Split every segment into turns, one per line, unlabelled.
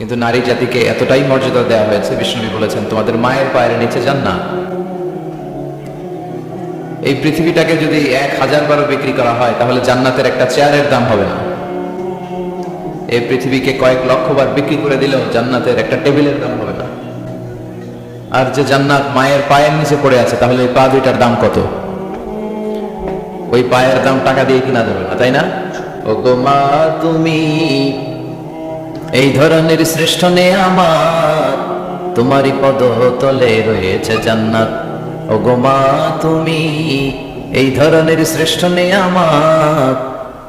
কিন্তু নারী জাতিকে এতটাই মর্যাদা দেওয়া হয়েছে, বিষ্ণুবী বলেছেন, তোমাদের মায়ের পায়ের নিচে যান না। এই পৃথিবীটাকে যদি এক হাজার বারো বিক্রি করা হয়, তাহলে জান্নাতের একটা চেয়ারের দাম হবে না। এই পৃথিবীকে কয়েক লক্ষ বার বিক্রি করে দিলেও জান্নাতের একটা টেবিলের দাম হবে না। আর যে জান্নাত মায়ের পায়ের নিচে পড়ে আছে, তাহলে এই পা দুইটার দাম কত? ওই পায়ের দাম টাকা দিয়ে কিনা যাবে না, তাই না? ও গো মা, তুমি এই ধরনের শ্রেষ্ঠ আমার তোমারই পদ তলে রয়েছে জান্নাত। ও গো মা, তুমি এই ধরনের শ্রেষ্ঠ আমার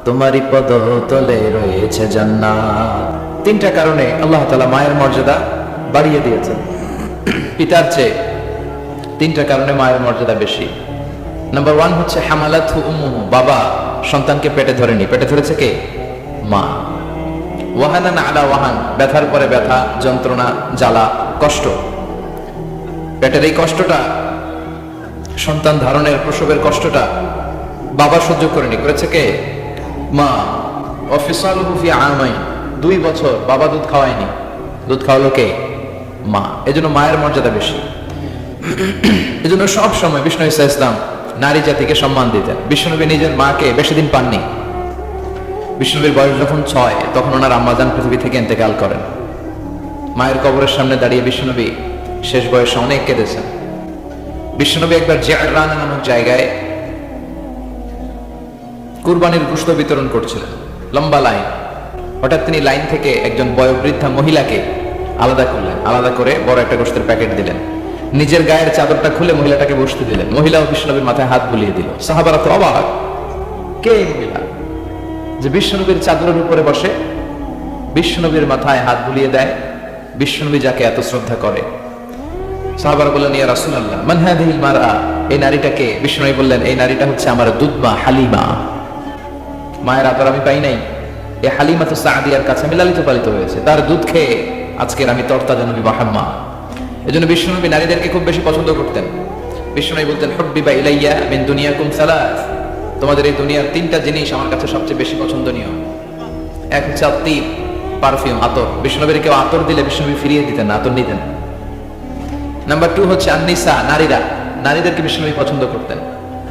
তোমারই পদ তলে রয়েছে জান্নাত। তিনটা কারণে আল্লাহ তালা মায়ের মর্যাদা বাড়িয়ে দিয়েছেন। পিতার চেয়ে তিনটা কারণে মায়ের মর্যাদা বেশি। নাম্বার ওয়ান হচ্ছে হামালাত বাবা সন্তানকে পেটে ধরেনি। পেটে ধরেছে কে? মা। ওয়াহানান আলা ওয়াহান, ব্যথার পরে ব্যথা, যন্ত্রণা, জ্বালা, কষ্ট। পেটের এই কষ্টটা, সন্তান ধারণের প্রসবের কষ্টটা বাবা সহ্য করেনি। করেছে কে? মা। অফিসাল হুফি আমাই দুই বছর বাবা দুধ খাওয়ায়নি। দুধ খাওয়ালো কে? মা। এজন্য মায়ের মর্যাদা বেশি। এজন্য সব সময় বিষ্ণু ইসা ইসলাম নারী জাতিকে সম্মান দিতেন। বিষ্ণুনবী নিজের মাকে বেশি দিন পাননি। বিষ্ণুবীর বয়স যখন ছয়, তখন ওনার আম্মাজান পৃথিবী থেকে ইন্তেকাল করেন। মায়ের কবরের সামনে দাঁড়িয়ে বিষ্ণুনবী শেষ বয়সে অনেক কেঁদেছেন। বিষ্ণুনবী একবার রানা নামক জায়গায় কুরবানির গুস্ত বিতরণ করছিলেন। লম্বা লাইন। হঠাৎ তিনি লাইন থেকে একজন বয়োবৃদ্ধা মহিলাকে আলাদা করলেন, আলাদা করে বড় একটা গোস্তের প্যাকেট দিলেন। নিজের গায়ের চাদরটা খুলে মহিলাটাকে বসতে দিলেন। মহিলাও বিষ্ণুনবীর মাথায় হাত বুলিয়ে দিল। সাহাবারা তো অবাক। কে মহিলা? যে বিশ্বনবীর চাদরের উপরে বসে, বিশ্বনবীর মাথায় হাত বুলিয়ে দেয়, বিশ্বনবী যাকে এত শ্রদ্ধা করে। সাহাবার বললেন, ইয়া রাসুল মানহাদিল মারা এই নারীটাকে বিষ্ণনবী বললেন, এই নারীটা হচ্ছে আমার দুধমা হালিমা। মায়ের আদর আমি পাই নাই। এই হালিমা তো সাদিয়ার কাছে আমি লালিত পালিত হয়েছে। তার দুধ খেয়ে আজকের আমি তর্তাজা নবী বাহাম্মা এই জন্য বিশ্বনবী নারীদেরকে খুব বেশি পছন্দ করতেন। বিশ্বনবী বলতেন হব্বি বা ইলাইয়া মিন দুনিয়া কুম সালাস। তোমাদের এই দুনিয়ার তিনটা জিনিস আমার কাছে সবচেয়ে বেশি পছন্দনীয়। এক হচ্ছে আত্মীপ পারফিউম, আতর। বিষ্ণবীর কেউ আতর দিলে বিষ্ণবী ফিরিয়ে দিতেন না, আতর নিতেন। নাম্বার টু হচ্ছে আন্নিসা, নারীরা। নারীদেরকে বিষ্ণবী পছন্দ করতেন।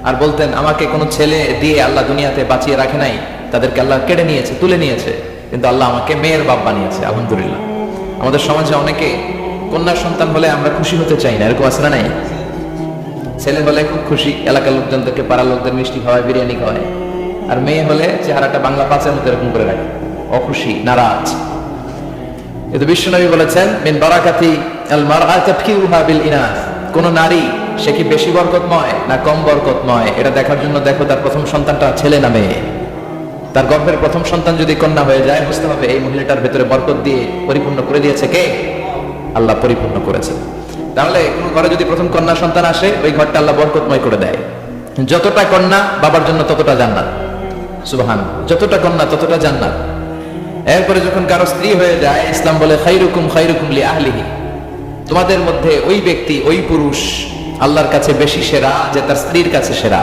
আর বলতেন, আমাকে কোনো ছেলে দিয়ে আল্লাহ দুনিয়াতে বাঁচিয়ে রাখে নাই। তাদেরকে আল্লাহ কেড়ে নিয়েছে, তুলে নিয়েছে। কিন্তু আল্লাহ আমাকে মেয়ের বাপ বানিয়েছে, আলহামদুলিল্লাহ। আমাদের সমাজে অনেকে কন্যার সন্তান হলে আমরা খুশি হতে চাই না, এরকম না নাই? ছেলে হলে খুব খুশি, এলাকার লোকজনদেরকে পাড়ার লোকদের মিষ্টি খাওয়ায়, বিরিয়ানি খাওয়ায়। আর মেয়ে হলে চেহারাটা বাংলা পাঁচের মতো এরকম করে রাখে। অখুশি, নারাজ। কিন্তু বিশ্বনবী বলেছেন, মিন বারাকাতি আল মারআতা ফিউহা বিল ইনাস কোন নারী, সে কি বেশি বরকতময় না কম বরকতময়? এটা দেখার জন্য দেখো তার প্রথম সন্তানটা ছেলে না মেয়ে। তার গর্ভের প্রথম সন্তান যদি কন্যা হয়ে যায়, বুঝতে হবে এই মহিলাটার ভেতরে বরকত দিয়ে পরিপূর্ণ করে দিয়েছে কে? আল্লাহ পরিপূর্ণ করেছে। তাহলে কোন ঘরে যদি প্রথম কন্যা সন্তান আসে, ওই ঘরটা আল্লাহ বরকতময় করে দেয়। যতটা কন্যা, বাবার জন্য ততটা জান্নাত। সুবহান যতটা কন্যা, ততটা জান্নাত। এরপরে যখন কারও স্ত্রী হয়ে যায়, ইসলাম বলে খাইরুকুম খাইরুকুম লি আহলিহি। তোমাদের মধ্যে ওই ব্যক্তি, ওই পুরুষ আল্লাহর কাছে বেশি সেরা যে তার স্ত্রীর কাছে সেরা।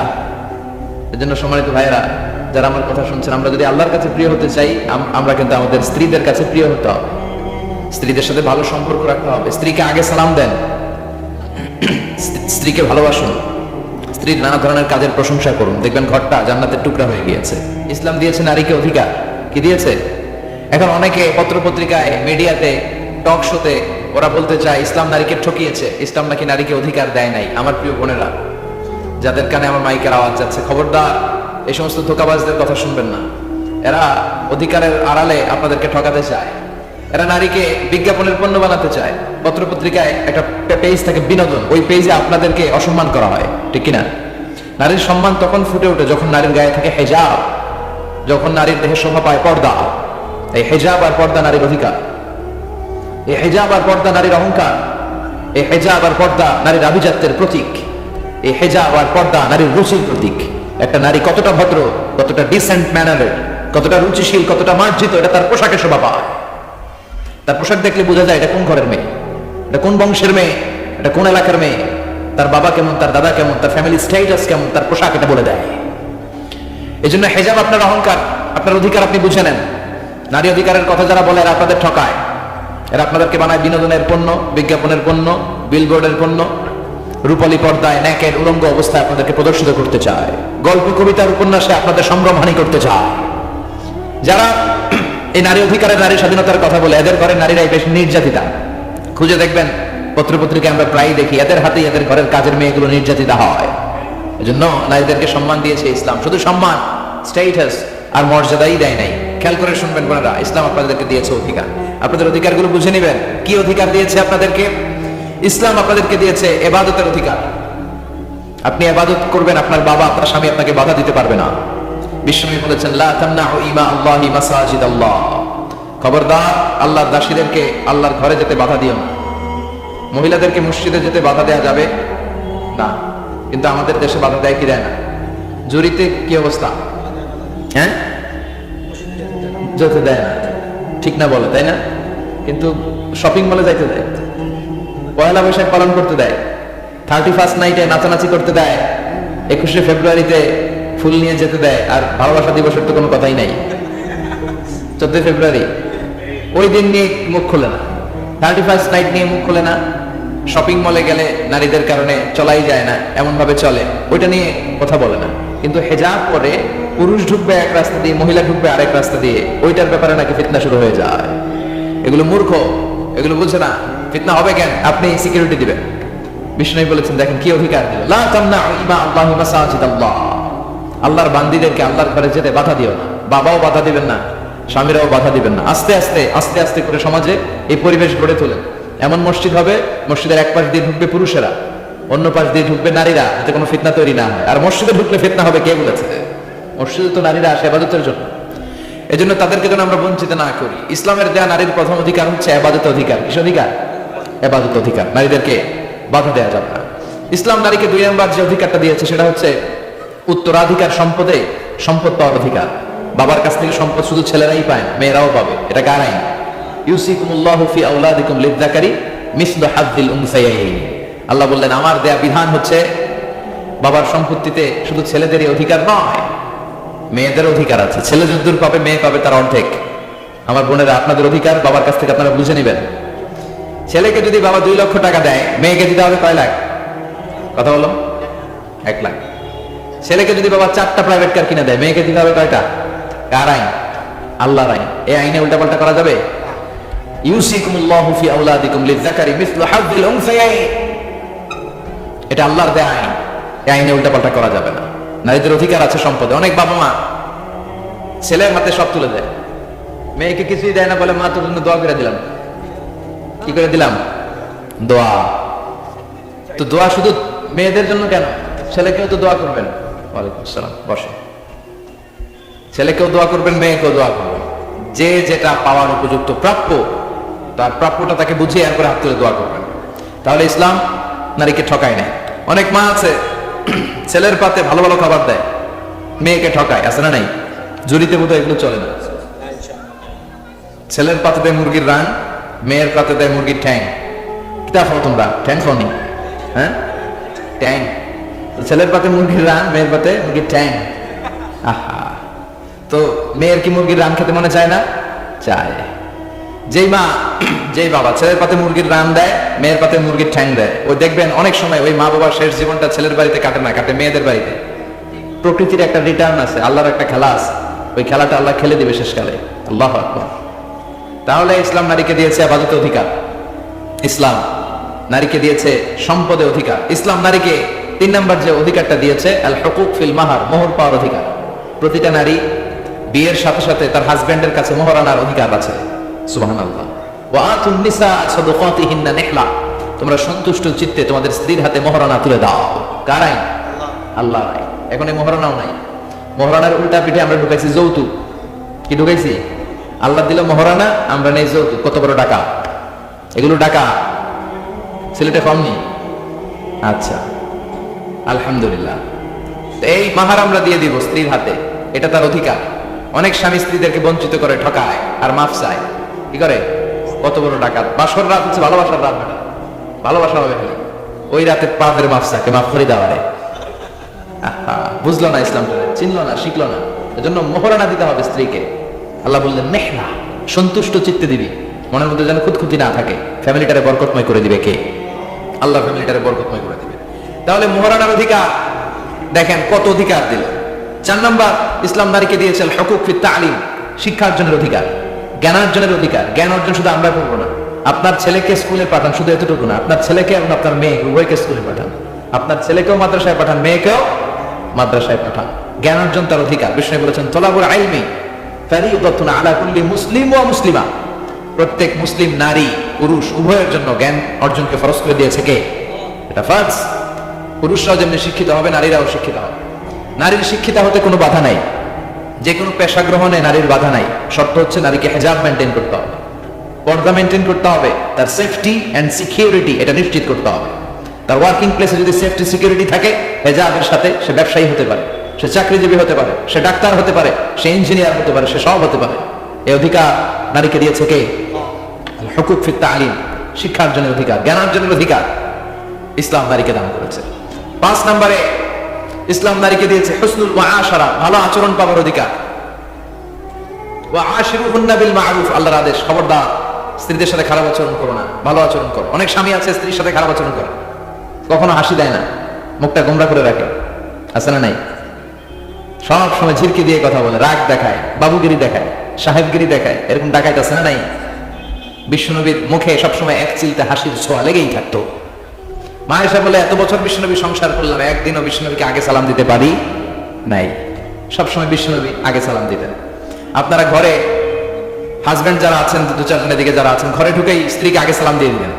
এজন্য সম্মানিত ভাইরা যারা আমার কথা শুনছেন, আমরা যদি আল্লাহর কাছে প্রিয় হতে চাই আমরা কিন্তু আমাদের স্ত্রীদের কাছে প্রিয় হতে হবে। স্ত্রীদের সাথে ভালো সম্পর্ক রাখতে হবে। স্ত্রীকে আগে সালাম দেন। স্ত্রীকে ভালোবাসুন। স্ত্রীর নানা ধরনের কাজের প্রশংসা করুন। দেখবেন ঘরটা জান্নাতের টুকরা হয়ে গিয়েছে। ইসলাম দিয়েছে নারীকে অধিকার। কি দিয়েছে? এখন অনেকে পত্রপত্রিকায়, মিডিয়াতে, টক শোতে ওরা বলতে চায়, ইসলাম নারীকে ঠকিয়েছে। ইসলাম নাকি নারীকে অধিকার দেয় নাই? আমার প্রিয় বোনেরা, যাদের কানে আমার মাইকের আওয়াজ যাচ্ছে, খবরদার, এই সমস্ত ধোকাবাজদের কথা শুনবেন না। এরা অধিকারের আড়ালে আপনাদেরকে ঠকাতে চায়। এরা নারীকে বিজ্ঞাপনের পণ্য বানাতে চায়। পত্রপত্রিকায় একটা পেজ থাকে বিনোদন। ওই পেজে আপনাদেরকে অসম্মান করা হয়। ঠিক কিনা? নারীর সম্মান তখন ফুটে ওঠে যখন নারীর গায়ে থাকে হেজাব। যখন নারীর দেহে শোভা পায় পর্দা। এই হেজাব আর পর্দা নারীর অধিকার। এই হেজাব আর পর্দা নারীর অহংকার। এই হেজাব আর পর্দা নারীর আভিজাত্যের প্রতীক। এই হেজাব আর পর্দা নারীর রুচির প্রতীক। একটা নারী কতটা ভদ্র, কতটা ডিসেন্ট ম্যানারের কতটা রুচিশীল, কতটা মার্জিত, এটা তার পোশাকে শোভা পায়। তার পোশাক দেখলে বোঝা যায় এটা কোন ঘরের মেয়ে? এটা কোন বংশের মেয়ে? এটা কোন এলাকার মেয়ে? তার বাবা কেমন, তার দাদা কেমন, তার ফ্যামিলি স্ট্যাটাস কেমন, তার পোশাক এটা বলে দেয়। এই জন্য হেজাব আপনার অহংকার, আপনার অধিকার আপনি বুঝে নেন। নারী অধিকারের কথা যারা বলে এরা আপনাদের ঠকায়। এরা আপনাদেরকে বানায় বিনোদনের পণ্য, বিজ্ঞাপনের পণ্য বিলবোর্ডের পণ্য, রূপালী পর্দায় ন্যাকের উলঙ্গ অবস্থায় আপনাদেরকে প্রদর্শিত করতে চায়। গল্প, কবিতার উপন্যাসে আপনাদের সম্ভ্রমহানি করতে চায়। যারা এই নারী অধিকারের নারী স্বাধীনতার কথা বলে এদের ঘরের নারীরাই বেশ নির্যাতিতা। খুঁজে দেখবেন পত্রপত্রিকা আমরা প্রায় দেখি এদের হাতেই এদের ঘরের কাজের মেয়েগুলো নির্যাতিতা হয়। এজন্য নারীদেরকে সম্মান দিয়েছে ইসলাম। শুধু সম্মান স্টেটাস আর মর্যাদাই দেয় নাই। খেয়াল করে শুনবেন বোনেরা, ইসলাম আপনাদেরকে দিয়েছে অধিকার। আপনাদের অধিকারগুলো বুঝে নেবেন। কি অধিকার দিয়েছে আপনাদেরকে? ইসলাম আপনাদেরকে দিয়েছে এবাদতের অধিকার। আপনি এবাদত করবেন, আপনার বাবা, আপনার স্বামী আপনাকে বাধা দিতে পারবে না। বিশ্বনবী বলেছেন, লা ইমা আল্লাহি মাসাজিদ খবরদার, আল্লাহর দাসীদেরকে আল্লাহর ঘরে যেতে বাধা দিও না। মহিলাদেরকে মসজিদে যেতে বাধা দেয়া যাবে না। কিন্তু আমাদের দেশে বাধা দেয় কি দেয় না? জুরিতে কি অবস্থা? হ্যাঁ? যেতে দেয় না। ঠিক না বলে, তাই না? কিন্তু শপিং মলে যাইতে দেয়। পয়লা বৈশাখ পালন করতে দেয়। থার্টি ফার্স্ট নাইটে নাচানাচি করতে দেয়। একুশে ফেব্রুয়ারিতে ফুল নিয়ে যেতে দেয়, আর ভালোবাসা দিবসের তো কোনো কথাই নাই। চোদ্দই ফেব্রুয়ারি, ওই দিন নিয়ে মুখ খোলে না। থার্টি ফার্স্ট নাইট নিয়ে মুখ খোলে না। শপিং মলে গেলে নারীদের কারণে চলাই যায় না এমন ভাবে চলে। ওইটা নিয়ে কথা বলে না। কিন্তু হেজাব পরে পুরুষ ঢুকবে এক রাস্তা দিয়ে, মহিলা ঢুকবে আরেক রাস্তা দিয়ে, ওইটার ব্যাপারে নাকি ফিতনা শুরু হয়ে যায়। এগুলো মূর্খ, এগুলো বুঝছে না, ফিতনা হবে কেন? আপনি সিকিউরিটি দিবেন। বিষ্ণু বলেছেন, দেখেন কি অধিকার দিল লা আল্লাহ আল্লাহর বান্দিদেরকে আল্লাহর ঘরে যেতে বাধা দিও না। বাবাও বাধা দিবেন না, স্বামীরাও বাধা দিবেন না। আস্তে আস্তে আস্তে আস্তে করে সমাজে এই পরিবেশ গড়ে তোলেন। এমন মসজিদ হবে, মসজিদের এক পাশ দিয়ে ঢুকবে পুরুষেরা, অন্য পাশ দিয়ে ঢুকবে নারীরা, যাতে কোনো ফিতনা তৈরি না হয়। আর মসজিদে ঢুকলে ফিতনা হবে কে বলেছে? মসজিদে তো নারীরা আসে আবাদতের জন্য। এজন্য তাদেরকে যেন আমরা বঞ্চিত না করি। ইসলামের দেয়া নারীর প্রথম অধিকার হচ্ছে আবাদত অধিকার। কিস অধিকার? আবাদত অধিকার। নারীদেরকে বাধা দেওয়া যাবে না। ইসলাম নারীকে দুই নম্বর যে অধিকারটা দিয়েছে, সেটা হচ্ছে উত্তরাধিকার সম্পদে সম্পদ পাওয়ার অধিকার। বাবার কাছ থেকে সম্পদ শুধু ছেলেরাই পায় না, মেয়েরাও পাবে, এটা কার আইন ইউসিকুমুল্লাহু ফি আওলাদিকুম লিযযাকারি মিসলু উনসায়াইন আল্লাহ বললেন, আমার দেয়া বিধান হচ্ছে, বাবার সম্পত্তিতে শুধু ছেলেদেরই অধিকার নয়, মেয়েদের অধিকার আছে। ছেলে যদ্দূর পাবে, মেয়ে পাবে তার অর্ধেক। আমার বোনেরা, আপনাদের অধিকার বাবার কাছ থেকে আপনারা বুঝে নেবেন। ছেলেকে যদি বাবা দুই লক্ষ টাকা দেয়, মেয়েকে দিতে হবে কয় লাখ? কথা বলো এক লাখ। ছেলেকে যদি বাবা চারটা প্রাইভেট কার কিনে দেয়, মেয়েকে দিতে হবে কয়টা? কার আইন? আল্লাহর আইন। এই আইনে আইনে। উল্টাপাল্টা করা যাবে অনেক বাবা মা ছেলের সব তুলে দেয়। মেয়েকে কিছুই দেয় না বলে, মা দোয়া করে দিলাম। কি করে দিলাম? দোয়া। তো দোয়া শুধু মেয়েদের জন্য কেন? ছেলেকেও তো দোয়া করবেন। ওয়ালাইকুম আসসালাম বসে ছেলেকেও দোয়া করবেন, মেয়েকেও দোয়া করবেন। যে যেটা পাওয়ার উপযুক্ত প্রাপ্য, তার প্রাপ্যটা তাকে বুঝিয়ে এরপরে হাত তুলে দোয়া করবেন। তাহলে ইসলাম নারীকে ঠকায় না অনেক মা আছে, ছেলের পাতে ভালো ভালো খাবার দেয়, মেয়েকে ঠকায়, আছে না নাই? জুরিতে বোধ এগুলো চলে না। ছেলের পাতে দেয় মুরগির রান, মেয়ের পাতে দেয় মুরগির ঠ্যাং। কিতা খাও তোমরা ঠ্যাং খাওনি হ্যাঁ? ট্যাং ছেলের পাতে মুরগির রান, মেয়ের পাতে মুরগির ঠ্যাং। আহা। তো মেয়ের কি মুরগির রান খেতে মনে চায় না? চায়। যেই মা, যেই বাবা ছেলের পাতে মুরগির রান দেয়, মেয়ের পাতে মুরগির ঠ্যাং দেয়। ওই দেখবেন অনেক সময় ওই মা বাবার শেষ জীবনটা ছেলের বাড়িতে কাটে না, কাটে মেয়েদের বাড়িতে। প্রকৃতির একটা রিটার্ন আছে, আল্লাহর একটা খেলা আছে। ওই খেলাটা আল্লাহ খেলে দিবে শেষকালে। আল্লাহ আকবর। তাহলে ইসলাম নারীকে দিয়েছে আবাদতে অধিকার। ইসলাম নারীকে দিয়েছে সম্পদে অধিকার। ইসলাম নারীকে তিন নম্বর যে অধিকারটা দিয়েছে আল হকুক ফিল মাহার মোহর পাওয়ার অধিকার। প্রতিটা নারী বিয়ের সাথে সাথে তার হাজব্যান্ডের কাছে মোহর আনার অধিকার আছে। সুবহান আল্লাহ তোমরা সন্তুষ্ট চিত্তে তোমাদের স্ত্রীর হাতে মোহরানা তুলে দাও। কার আইন? আল্লাহ আইন। এখন এই মোহরানাও নাই। মোহরানার উল্টা পিঠে আমরা ঢুকাইছি যৌতুক। কি ঢুকাইছি? আল্লাহ দিল মহারানা আমরা নেই যৌতুক। কত বড় টাকা এগুলো টাকা ছেলেটা কমনি আচ্ছা। আলহামদুলিল্লাহ। এই মাহার আমরা দিয়ে দিব স্ত্রীর হাতে। এটা তার অধিকার। অনেক স্বামী স্ত্রীদেরকে বঞ্চিত করে ঠকায় আর মাফ চায়। কি করে? কত বড় টাকা বাসর রাত হচ্ছে ভালোবাসার রাত ভালোবাসা হবে ওই রাতে পাপের মাফ চাকে মাফ করে দেওয়ারে আহা, বুঝলো না ইসলাম চিনলো না শিখলো না। এজন্য মোহরানা দিতে হবে স্ত্রীকে। আল্লাহ বললেন মেহনা সন্তুষ্ট চিত্তে দিবি। মনের মধ্যে যেন খুঁতখুতি না থাকে। ফ্যামিলিটারে বরকতময় করে দিবে কে? আল্লাহ ফ্যামিলিটারে বরকতময় করে তাহলে মোহরানার অধিকার। দেখেন কত অধিকার দিল। চার নাম্বার, ইসলাম নারীকে দিয়েছেন হকুক ফিত তালিম, শিক্ষা অর্জনের অধিকার জ্ঞানার্জনের অধিকার। জ্ঞান অর্জন শুধু আমরা করব না। আপনার ছেলেকে স্কুলে পাঠান শুধু এতটুকু না, আপনার ছেলেকে এবং আপনার মেয়ে, উভয়কে স্কুলে পাঠান। আপনার ছেলেকেও মাদ্রাসায় পাঠান, মেয়েকেও মাদ্রাসায় পাঠান। জ্ঞান অর্জন তার অধিকার। বিষ্ণু বলেছেন তোলাবুর আইলমি ফারিদাতুন আলা মুসলিম ওয়া মুসলিমা। প্রত্যেক মুসলিম নারী, পুরুষ, উভয়ের জন্য জ্ঞান অর্জনকে ফরজ করে দিয়েছে কে? এটা ফার্জ। পুরুষরাও যেমনি শিক্ষিত হবে, নারীরাও শিক্ষিত হবে। নারীর শিক্ষিত হতে কোনো বাধা নাই। যে কোনো পেশা গ্রহণে নারীর বাধা নাই। শর্ত হচ্ছে নারীকে হেজাব মেনটেন করতে হবে। পর্দা মেনটেন করতে হবে। তার সেফটি অ্যান্ড সিকিউরিটি এটা নিশ্চিত করতে হবে। তার ওয়ার্কিং প্লেসে যদি সেফটি সিকিউরিটি থাকে, হেজাবের সাথে সে ব্যবসায়ী হতে পারে, সে চাকরিজীবী হতে পারে, সে ডাক্তার হতে পারে, সে ইঞ্জিনিয়ার হতে পারে, সে সব হতে পারে। এই অধিকার নারীকে দিয়েছে কে? হকুক ফিত তালিম শিক্ষার্জনের অধিকার, জ্ঞানার্জনের অধিকার। ইসলাম নারীকে দান করেছে। পাঁচ নম্বরে, ইসলাম নারীকে দিয়েছে হসনুল আশারা, ভালো আচরণ পাওয়ার অধিকার। ওয়াশিরুহুন্না বিল মারুফ, আল্লাহর আদেশ, খবরদার, স্ত্রীদের সাথে খারাপ আচরণ করো না, ভালো আচরণ করো। অনেক স্বামী আছে স্ত্রীর সাথে খারাপ আচরণ করে, কখনো হাসি দেয় না, মুখটা গোমরা করে রাখে, আছে না নাই? সব সময় ঝিরকি দিয়ে কথা বলে, রাগ দেখায়, বাবুগিরি দেখায়, সাহেবগিরি দেখায়, এরকম ডাকাইত আছে না নাই? বিশ্বনবীর মুখে সবসময় এক চিলতে হাসির ছোঁয়া লেগেই থাকতো। মায়েশা বলে, এত বছর বিশ্বনবী সংসার করলাম, একদিনও বিশ্বনবীকে আগে সালাম দিতে পারি নাই। সবসময় বিশ্বনবী আগে সালাম দিতেন। আপনারা ঘরে হাজবেন্ড যারা আছেন, দু চারজনের দিকে যারা আছেন, ঘরে ঢুকেই স্ত্রীকে আগে সালাম দিয়ে দিবেন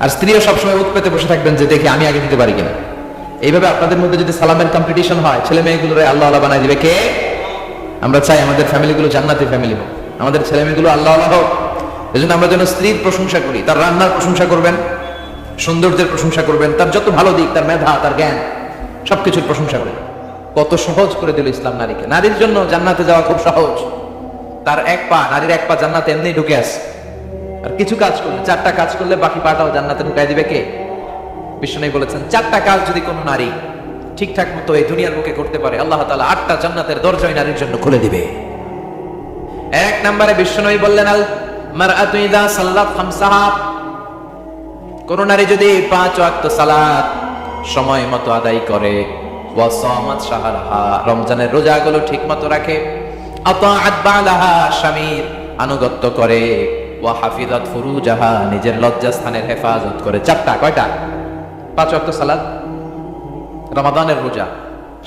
আর স্ত্রীও সবসময় উৎপেতে বসে থাকবেন যে, দেখি, আমি আগে দিতে পারি কিনা? এইভাবে আপনাদের মধ্যে যদি সালামের কম্পিটিশন হয়, ছেলে মেয়েগুলো আল্লাহ আল্লাহ বানাই দিবে কে? আমরা চাই আমাদের ফ্যামিলিগুলো জান্নাতি ফ্যামিলি হোক। আমাদের ছেলে মেয়েগুলো আল্লাহ আল্লাহ হোক। এই জন্য আমরা যেন স্ত্রীর প্রশংসা করি, তার রান্নার প্রশংসা করবেন। সৌন্দর্যের প্রশংসা করবেন, তার যত ভালো দিক, তার মেধা, তার জ্ঞান, সবকিছুর প্রশংসা করি কত সহজ করে দিল ইসলাম নারীকে। নারীর জন্য জান্নাতে যাওয়া খুব সহজ। তার এক পা, নারীর এক পা জান্নাতে এমনি ঢুকে আসে আর কিছু কাজ করলে, চারটা কাজ করলে বাকি পাটাও জান্নাতে ঢুকাই দিবে কে? বিষ্ণু বলেছেন, চারটা কাজ যদি কোনো নারী ঠিকঠাক মতো এই দুনিয়ার মুখে করতে পারে, আল্লাহ তালা আটটা জান্নাতের দরজাই নারীর জন্য খুলে দিবে। এক নম্বরে বিষ্ণু বললেন আল মারআতু ইযা সাল্লাত খামসাহা। কোন নারী যদি পাঁচ ওয়াক্ত সালাত সময় মতো আদায় করে রমজানের রোজাগুলো ঠিক মতো রাখে স্বামীর আনুগত্য করে, ওয়া হাফিজাত ফুরুজাহা, নিজের লজ্জাস্থানের হেফাজত করে, চারটা, কয়টা? পাঁচ ওয়াক্ত সালাত? রমাদানের রোজা,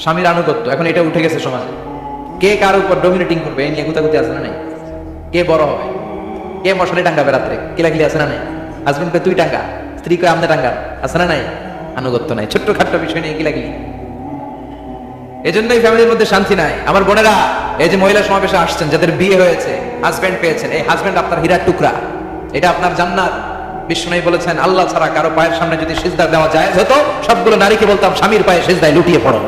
স্বামীর আনুগত্য, এখন এটা উঠে গেছে সমাজে। কে কার উপর ডমিনেটিং করবে এই নিয়ে গুতাগুতি আছে না নাই? কে বড় হবে? কে মশারি টাঙ্গাবে রাত্রে কিলাকিলি আছে না নাই? হাজবেন্ড কে তুই টাঙ্গা। স্ত্রী কে আমনে টাঙ্গা, আছে না নাই? আনুগত্য নাই। ছোট্ট খাট্ট বিষয় নিয়ে কিলাকিলি এজন্যই ফ্যামিলির মধ্যে শান্তি নাই। আমার বোনেরা, এই যে মহিলা সমাবেশে আসছেন, যাদের বিয়ে হয়েছে হাজবেন্ড পেয়েছেন, এই হাজবেন্ড আপনার হীরার টুকরা, এটা আপনার জান্নাত। বিষ্ণু বলেছেন, আল্লাহ ছাড়া কারও পায়ের সামনে যদি সিজদা দেওয়া যায় হতো, সবগুলো নারীকে বলতাম, স্বামীর পায়ে সিজদায় লুটিয়ে পড়ো।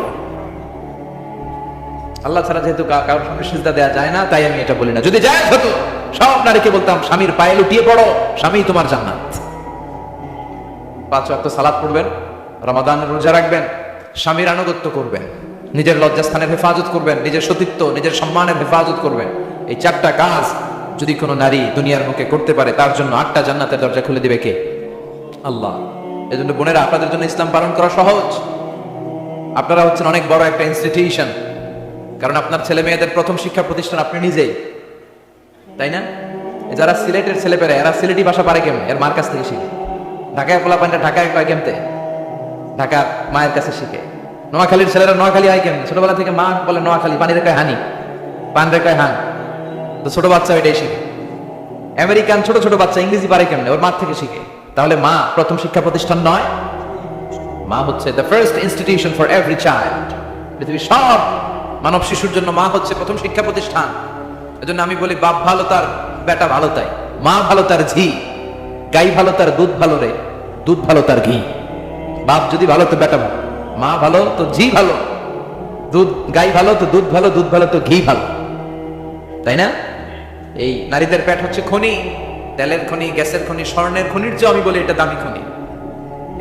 আল্লাহ ছাড়া যেহেতু কা- কারোর সামনে সিজদা দেওয়া যায় না, তাই আমি এটা বলি না। যদি যায় হতো, সব নারীকে বলতাম, স্বামীর পায়ে লুটিয়ে পড়ো স্বামী তোমার জান্নাত। পাঁচ ওয়াক্ত সালাদ পড়বেন রমাদানের রোজা রাখবেন, স্বামীর আনুগত্য করবেন, নিজের লজ্জাস্থানের হেফাজত করবেন, নিজের সতীত্ব, নিজের সম্মানের হেফাজত করবেন। এই চারটা কাজ যদি কোনো নারী দুনিয়ার মুখে করতে পারে, তার জন্য আটটা জান্নাতের দরজা খুলে দিবে কে? আল্লাহ। এই জন্য বোনেরা, আপনাদের জন্য ইসলাম পালন করা সহজ। আপনারা হচ্ছেন অনেক বড় একটা ইনস্টিটিউশন কারণ আপনার ছেলে মেয়েদের প্রথম শিক্ষা প্রতিষ্ঠান আপনি নিজেই। তাই না? যারা সিলেটের ছেলে পেরে এরা সিলেটি ভাষা পারে কেমন? এর মার কাছ থেকে শিখে। ঢাকায় পোলা পানটা ঢাকায় কয় কেমতে? ঢাকার মায়ের কাছে শিখে। নোয়াখালীর ছেলেরা নোয়াখালী হয় কেমন? ছোটবেলা থেকে মা বলে নোয়াখালী, পানির কয় হানি পান রে কয় হান। তো ছোট বাচ্চা ওইটাই শিখে। আমেরিকান ছোট ছোট বাচ্চা ইংরেজি পারে কেমনে? ওর মার থেকে শিখে। তাহলে মা প্রথম শিক্ষা প্রতিষ্ঠান নয়। মা হচ্ছে the first institution for every child পৃথিবীর সব মানব শিশুর জন্য মা হচ্ছে প্রথম শিক্ষা প্রতিষ্ঠান। এজন্য আমি বলি, বাপ ভালো তার, বেটা ভালো তাই। মা ভালো তার ঝি। গাই ভালো তার, দুধ ভালো রে। দুধ ভালো তার ঘি। বাপ যদি ভালো, তো বেটা ভালো। মা ভালো, তো ঝি ভালো। দুধ, গাই ভালো, তো দুধ ভালো দুধ ভালো, তো ঘি ভালো। তাই না? এই নারীদের পেট হচ্ছে খনি, তেলের খনি, গ্যাসের খনি, স্বর্ণের খনির যে আমি বলি, এটা দামি খনি।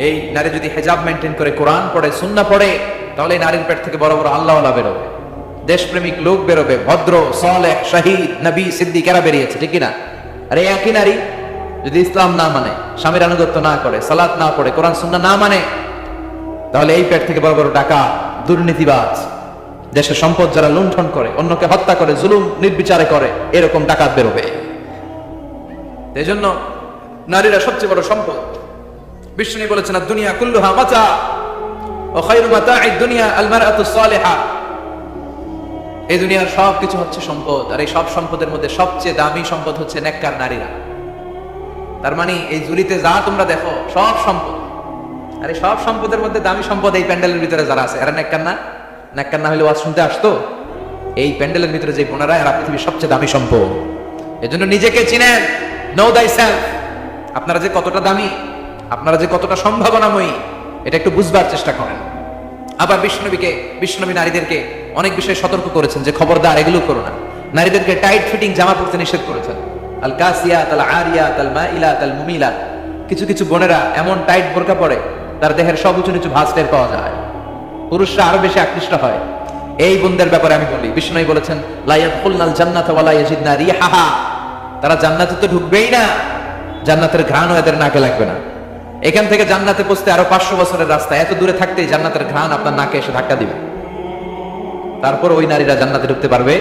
এই নারী যদি হেজাব মেনটেন করে, কোরআন পড়ে সুন্না পড়ে, তাহলে নারীর পেট থেকে বড় বড় আল্লাহ বেরোবে। দেশপ্রেমিক লোক বেরোবে, ভদ্র, সলেহ, শাহিদ, নবী সিদ্দিকেরা বেরিয়েছে, ঠিক না? আর একই নারী যদি ইসলাম না মানে স্বামীর আনুগত্য না করে, সালাত না পড়ে, কোরআন সুন্না না মানে তাহলে এই পেট থেকে বড় বড় টাকা দুর্নীতিবাজ, দেশের সম্পদ যারা লুণ্ঠন করে, অন্যকে হত্যা করে, জুলুম, নির্বিচারে করে, এরকম ডাকাত বেরোবে। এই জন্য নারীরা সবচেয়ে বড় সম্পদ। বিষ্ণু বলেছেন দুনিয়া কুল্লুহা মাতা ও খায়রু মাতাঈদ দুনিয়া আল মারআতু সালিহা। এই দুনিয়ার সব কিছু হচ্ছে সম্পদ, আর এই সব সম্পদের মধ্যে সবচেয়ে দামি সম্পদ হচ্ছে নেককার নারীরা। তার মানে এই জুরিতে যা তোমরা দেখো, সব সম্পদ। আর সব সম্পদের মধ্যে দামি সম্পদ এই প্যান্ডেলের ভিতরে যারা আছে, এরা নেককার না নেককার না হলে ওয়াজ শুনতে আসতো? এই প্যান্ডেলের ভিতরে যে বোনেরা, এরা পৃথিবীর সবচেয়ে দামি সম্পদ। এজন্য নিজেকে চিনেন নো দাই সেলফ আপনারা যে কতটা দামি, আপনারা যে কতটা সম্ভাবনাময়ী, এটা একটু বুঝবার চেষ্টা করেন। আবার বিষ্ণবীকে বিষ্ণবী নারীদেরকে অনেক বিষয়ে সতর্ক করেছেন যে খবরদার এগুলো করো না। নারীদেরকে টাইট ফিটিং জামা পরতে নিষেধ করেছেন। আল কাসিয়াত আল আরিয়াত আল মাইলাত আল মুমিলাত কিছু কিছু বোনেরা এমন টাইট বোরকা পরে তার দেহের সব উঁচু নিচু ভাঁজ টের পাওয়া যায়। পুরুষরা আরও বেশি আকৃষ্ট হয়। এই বোনদের ব্যাপারে আমি বলি বিষ্ণু বলেছেন লাইয়াত খুলনাল জান্নাত ওয়ালা ইয়াজিদনা রিহাহা। তারা জান্নাতে তো ঢুকবেই না। জান্নাতের ঘ্রাণও এদের নাকে লাগবে না। এখান থেকে জান্নাতে পৌঁছতে আরও পাঁচশো বছরের রাস্তা। এত দূরে থাকতেই জান্নাতের ঘ্রাণ আপনার নাকে এসে ধাক্কা দিবে। তারপর ওই নারীরা জান্নাতে ঢুকতে পারবে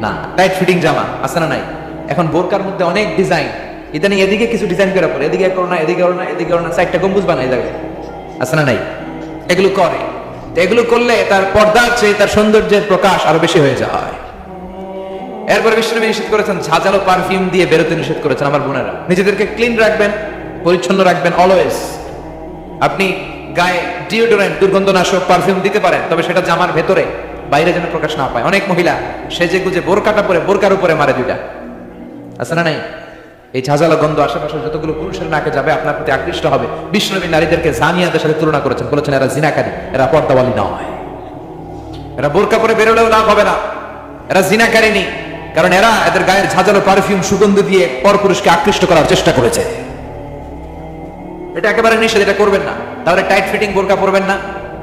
না। টাইট ফিটিং জামা, আছে না নাই? এখন বোরকার মধ্যে অনেক ডিজাইন ইদানিং এদিকে কিছু ডিজাইন করে পরে এদিকে করো না, এদিকে করো না, এদিকে করো না চারটা গম্বুজ বানাই যাবে। আছে না নাই? এগুলো করে। এগুলো করলে তার পর্দার চেয়ে তার সৌন্দর্যের প্রকাশ আরও বেশি হয়ে যায়। এরপরে বিষ্ণুনবী নিষেধ করেছেন, ঝাঁঝালো পারফিউম দিয়ে বেরোতে নিষেধ করেছেন আমার বোনেরা। নিজেদেরকে ক্লিন রাখবেন, পরিচ্ছন্ন রাখবেন অলওয়েজ আপনি গায়ে ডিওডোরেন্ট দুর্গন্ধনাশক পারফিউম দিতে পারেন, তবে সেটা জামার ভেতরে, বাইরে যেন প্রকাশ না পায়। অনেক মহিলা সেজে গুজে বোরকাটা পরে, বোরকার উপরে মারে দুইটা। আছে না নাই? এই ঝাঁঝালো গন্ধ আশেপাশে যতগুলো পুরুষের নাকে যাবে, আপনার প্রতি আকৃষ্ট হবে। বিষ্ণবী নারীদেরকে জানিয়াদের সাথে তুলনা করেছেন। বলেছেন, এরা জিনাকারী, এরা পর্দাওয়ালি নয়। এরা বোরকা পরে বেরোলেও লাভ হবে না। এরা জিনাকারী নেই। কারণ এরা এদের গায়ের ঝাঁঝালো পারফিউম সুগন্ধ দিয়ে পরপুরুষকে আকৃষ্ট করার চেষ্টা করেছে। এটা একেবারে নিষেধ, এটা করবেন না। তাহলে টাইট ফিটিং বোরকা পরবেন না,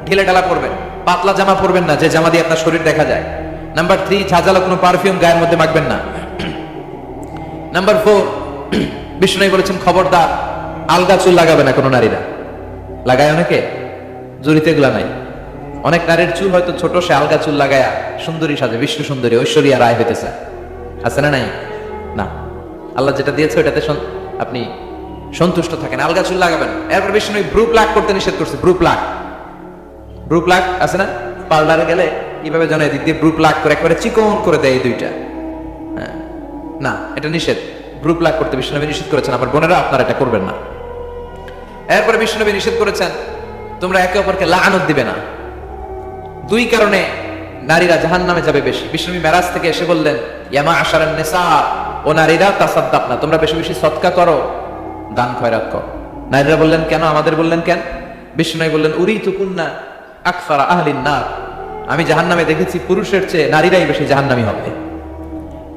ঢিলে ঢালা পরবেন, পাতলা জামা পরবেন না, যে জামা দিয়ে আপনার শরীর দেখা যায়। নাম্বার থ্রি ঝাঁঝালো কোনো পারফিউম গায়ের মধ্যে মাখবেন না। নাম্বার ফোর বিষ্ণু বলেছেন, খবরদার, আলগা চুল লাগাবে না কোনো নারীরা। লাগায় অনেকে, জড়িতে এগুলা নাই। অনেক নারীর চুল হয়তো ছোট, সে আলগা চুল লাগায়া সুন্দরী সাজে, বিষ্ণু সুন্দরী, ঐশ্বরিয়া রায় হইতেছে। আছে না নাই? না। আল্লাহ যেটা দিয়েছে ওটাতে আপনি সন্তুষ্ট থাকেন। আলগা চুল লাগাবেন এরপর বিষ্ণু ব্রু প্লাক করতে নিষেধ করছে ব্রু প্লাক ব্রু প্লাক আছে না? পার্লারে গেলে কীভাবে জানে এদিক দিয়ে ব্রু করে, একবারে চিকন করে দেয় দুইটা। না, এটা নিষেধ। ব্রু প্লাক করতে বিষ্ণুনবী নিষেধ করেছেন, আমার বোনেরা আপনারা এটা করবেন না। এরপরে বিষ্ণুনবী নিষেধ করেছেন, তোমরা একে অপরকে লাগানত দিবে না। দুই কারণে নারীরা জাহান নামে যাবে বেশি। বিষ্ণু মেরাজ থেকে এসে বললেন ইয়ামা আশারান নেশা ও নারীরা তাসাদ্দাক না, তোমরা বেশি বেশি সৎকা করো, দান খয়রাত করো। নারীরা বললেন, কেন? আমাদের বললেন, কেন? বিষ্ণু বললেন উরি তুকুন্না আকসারা আহলিন নার। আমি জাহান নামে দেখেছি, পুরুষের চেয়ে নারীরাই বেশি জাহান্নামী হবে।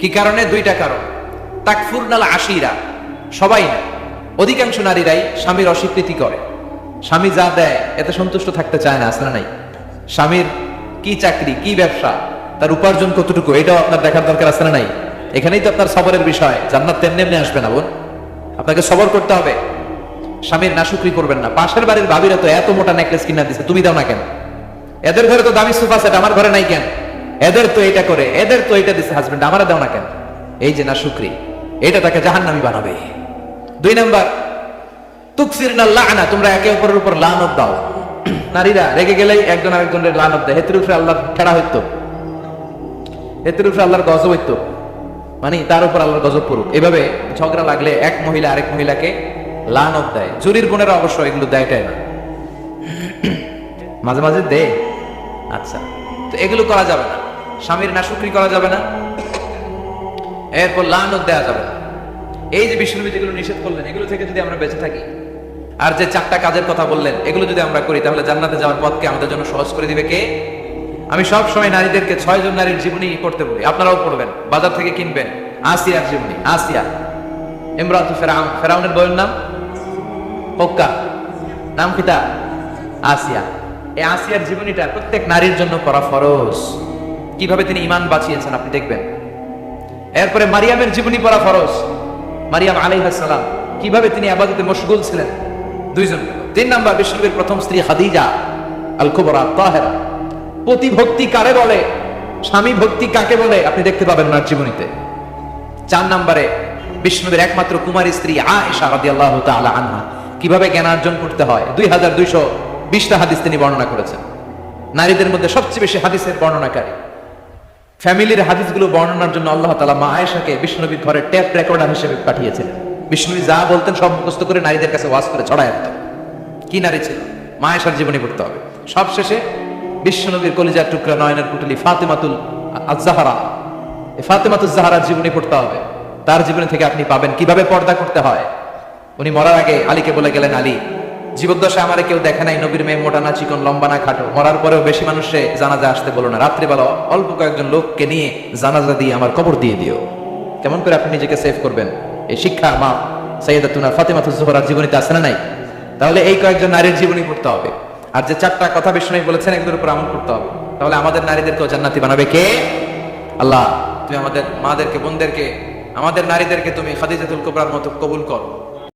কি কারণে? দুইটা কারণ। তাকফুরনাল আশিরা, সবাই না, অধিকাংশ নারীরাই স্বামীর অস্বীকৃতি করে। স্বামী যা দেয়, এতে সন্তুষ্ট থাকতে চায় না আসলে নাই? স্বামীর কি চাকরি, কি ব্যবসা, তার উপার্জন কতটুকু, এটাও আপনার দেখার দরকার না নাই? এখানেই তো আপনার সবরের বিষয়, জান্নাত তেমনি এমনি আসবে না বোন। আপনাকে সবর করতে হবে। স্বামীর নাশুকরি করবেন না। পাশের বাড়ির ভাবিরা তো এত মোটা নেকলেস কিনা দিছে, তুমি দাও না কেন? এদের ঘরে তো দামি সোফা সেট আমার ঘরে নাই কেন? এদের তো এটা করে, এদের তো এটা দিছে হাজবেন্ড আমারা দাও না কেন? এই যে না, শুক্রি, এটা তাকে জাহান্নামি বানাবে। দুই নাম্বার তুকসির না লানা, তোমরা একে অপরের উপর লানত দাও। নারীরা, রেগে গেলেই একজন আরেকজনের লানত দেয়। হেতের উপরে আল্লাহ খেড়া হইতো। হেতের উপরে আল্লাহর গজব হইতো। মানে তার উপর আল্লাহর গজব পড়ুক। এভাবে ঝগড়া লাগলে এক মহিলা আরেক মহিলাকে লানত দেয়। জুরির বোনেরা অবশ্য এগুলো দেয়টাই না মাঝে মাঝে দে আচ্ছা তো এগুলো করা যাবে না। স্বামীর না নাশুকরি করা যাবে না। এরপর লানত দেওয়া যাবে না। এই যে বিষ্ণুবী যেগুলো নিষেধ করলেন, এগুলো থেকে যদি আমরা বেঁচে থাকি, আর যে চারটা কাজের কথা বললেন, এগুলো যদি আমরা করি, তাহলে জান্নাতে যাওয়ার পথকে আমাদের জন্য সহজ করে দিবে কে? আমি সব সময় নারীদেরকে ছয় জন নারীর জীবনী পড়তে বলি। আপনারাও পড়বেন, বাজার থেকে কিনবেন। আসিয়ার জীবনী, আসিয়া। ইমরাত ফেরাউন। ফেরাউনের বইয়ের নাম? পক্কা নাম কিতা আসিয়া। এই আসিয়ার জীবনীটা প্রত্যেক নারীর জন্য করা ফরজ। কীভাবে তিনি ইমান বাঁচিয়েছেন আপনি দেখবেন। এরপরে মারিয়ামের জীবনী পড়া ফরজ। মারিয়াম আলাইহাসালাম কীভাবে তিনি আবাদতে মশগুল ছিলেন? দুইজন তিন নাম্বার বিশ্বনবীর প্রথম স্ত্রী খাদিজা আল কুবরা তাহেরা প্রতিভক্তি কারে বলে? স্বামী ভক্তি কাকে বলে? আপনি দেখতে পাবেন ওনার জীবনীতে। চার নম্বরে বিষ্ণুদের একমাত্র কুমারী স্ত্রী আয়েশা রাদিয়াল্লাহু তাআলা আনহা। কীভাবে জ্ঞান অর্জন করতে হয়? দুই হাজার দুইশো বিশটা হাদিস তিনি বর্ণনা করেছেন। নারীদের মধ্যে সবচেয়ে বেশি হাদিসের বর্ণনাকারী। ফ্যামিলির হাদিসগুলো বর্ণনার জন্য আল্লাহ তালা মা আয়েশাকে বিষ্ণুনবীর ঘরে ট্যাপ রেকর্ডার হিসেবে পাঠিয়েছিলেন। বিষ্ণুবী যা বলতেন সব মুখস্থ করে নারীদের কাছে ওয়াজ করে ছড়ায় দিতেন কি নারী ছিল? মা আয়েশার জীবনী পড়তে হবে। সবশেষে বিশ্বনবীর কলিজার টুকরা নয়নের পুটলি ফাতেমাতুল আজাহারা ফাতেমাতুল জাহারার জীবনী পড়তে হবে। তার জীবনী থেকে আপনি পাবেন কীভাবে পর্দা করতে হয়। উনি মরার আগে আলীকে বলে গেলেন, আলী জীবদ্দশায় আমারে কেউ দেখে নাই, নবীর মেয়ে মোটা না, চিকন, লম্বা না, খাটো। মরার পরেও বেশি মানুষে জানাজা আসতে বলো না। রাত্রিবেলা অল্প কয়েকজন লোককে নিয়ে জানাজা দিয়ে আমার কবর দিয়ে দিও। কেমন করে আপনি নিজেকে সেভ করবেন? এই শিক্ষা মা সৈয়দাতুনা ফাতেমাতুজ জোহরার জীবনীতে আছে না নাই? তাহলে এই কয়েকজন নারীর জীবনী পড়তে হবে। আর যে চারটা কথা বিষ্ণু বলেছেন, এগুলোর উপর আমল করতে হবে। তাহলে আমাদের নারীদেরকেও জান্নাতি বানাবে কে? আল্লাহ, তুমি আমাদের মাদেরকে, বোনদেরকে, আমাদের নারীদেরকে তুমি খাদিজাতুল কুবরার মতো কবুল করো।